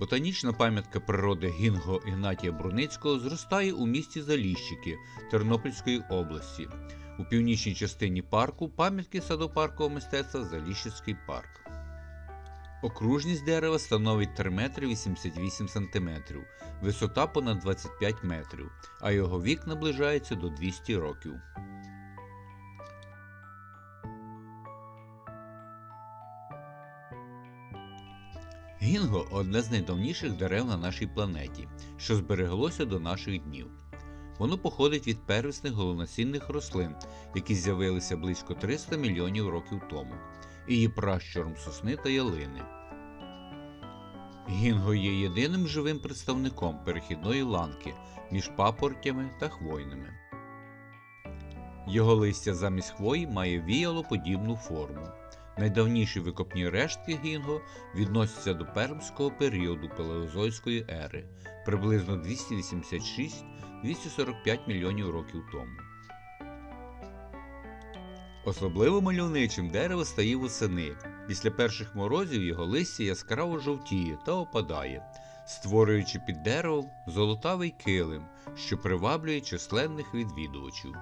Ботанічна пам'ятка природи Гінго Ігнатія Бруницького зростає у місті Заліщики Тернопільської області. У північній частині парку пам'ятки садопаркового мистецтва Заліщицький парк. Окружність дерева становить 3 метри 88 сантиметрів, висота понад 25 метрів, а його вік наближається до 200 років. Гінго одне з найдавніших дерев на нашій планеті, що збереглося до наших днів. Воно походить від первісних головносінних рослин, які з'явилися близько 300 мільйонів років тому, і є пращуром сосни та ялини. Гінго є єдиним живим представником перехідної ланки між папоротями та хвойними. Його листя замість хвої має віялоподібну форму. Найдавніші викопні рештки гінго відносяться до пермського періоду палеозойської ери, приблизно 286-245 мільйонів років тому. Особливо мальовничим дерево стає восени. Після перших морозів його листя яскраво жовтіє та опадає, створюючи під деревом золотавий килим, що приваблює численних відвідувачів.